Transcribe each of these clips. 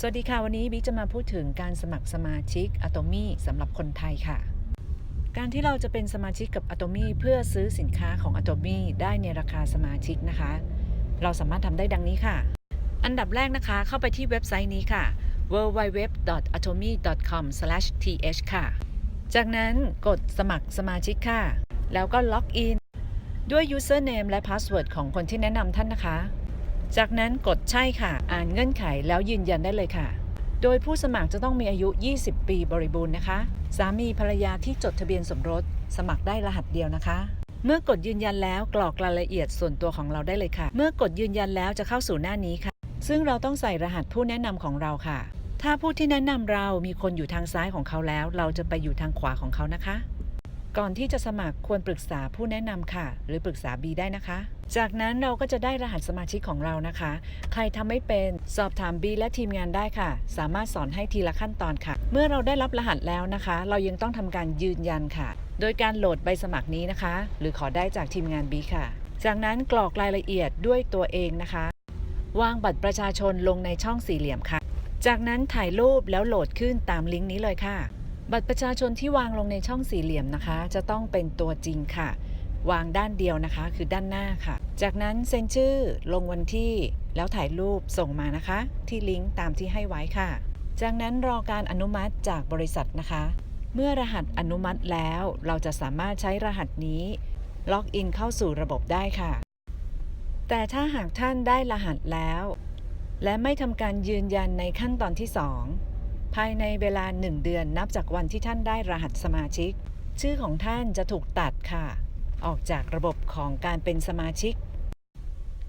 สวัสดีค่ะ วันนี้บิ๊กจะมาพูดถึงการสมัครสมาชิก a t o m y สำหรับคนไทยค่ะ การที่เราจะเป็นสมาชิกกับ a t o m y เพื่อซื้อสินค้าของ a t o m y ได้ในราคาสมาชิกนะคะ เราสามารถทำได้ดังนี้ค่ะ อันดับแรกนะคะเข้าไปที่เว็บไซต์นี้ค่ะ www.atomy.com/th ค่ะ จากนั้นกดสมัครสมาชิกค่ะ แล้วก็ล็อกอินด้วย username และ password ของคนที่แนะนำท่านนะคะ จากนั้นกดใช่ค่ะ อ่านเงื่อนไขแล้วยืนยันได้เลยค่ะ โดยผู้สมัครจะต้องมีอายุ 20 ปีบริบูรณ์นะคะ สามีภรรยาที่จดทะเบียนสมรส สมัครได้รหัสเดียวนะคะ เมื่อกดยืนยันแล้วกรอกรายละเอียดส่วนตัวของเราได้เลยค่ะ เมื่อกดยืนยันแล้วจะเข้าสู่หน้านี้ค่ะ ซึ่งเราต้องใส่รหัสผู้แนะนำของเราค่ะ ถ้าผู้ที่แนะนำเรามีคนอยู่ทางซ้ายของเขาแล้ว เราจะไปอยู่ทางขวาของเขานะคะ ก่อนที่จะสมัครควรปรึกษาผู้แนะนำค่ะ หรือปรึกษา B ได้นะคะ จากนั้นเราก็จะได้รหัสสมาชิกของเรานะคะ ใครทำไม่เป็นสอบถาม B และทีมงานได้ค่ะ สามารถสอนให้ทีละขั้นตอนค่ะ เมื่อเราได้รับรหัสแล้วนะคะ เรายังต้องทำการยืนยันค่ะ โดยการโหลดใบสมัครนี้นะคะ หรือขอได้จากทีมงาน B ค่ะ จากนั้นกรอกรายละเอียดด้วยตัวเองนะคะ วางบัตรประชาชนลงในช่องสี่เหลี่ยมค่ะ จากนั้นถ่ายรูปแล้วโหลดขึ้นตามลิงก์นี้เลยค่ะ บัตรประชาชนที่วางลงในช่องสี่เหลี่ยมนะคะ จะต้องเป็นตัวจริงค่ะ วางด้านเดียวนะคะ คือด้านหน้าค่ะ จากนั้นเซ็นชื่อลงวันที่แล้วถ่ายรูปส่งมานะคะ ที่ลิงก์ตามที่ให้ไว้ค่ะ จากนั้นรอการอนุมัติจากบริษัทนะคะ เมื่อรหัสอนุมัติแล้ว เราจะสามารถใช้รหัสนี้ ล็อกอินเข้าสู่ระบบได้ค่ะ แต่ถ้าหากท่านได้รหัสแล้ว และไม่ทำการยืนยันในขั้นตอนที่ 2 ภายในเวลา 1 เดือนนับจากวันที่ท่านได้รหัสสมาชิก ชื่อของท่านจะถูกตัดค่ะ ออกจากระบบของการเป็นสมาชิก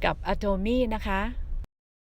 กับ a t o m y นะคะ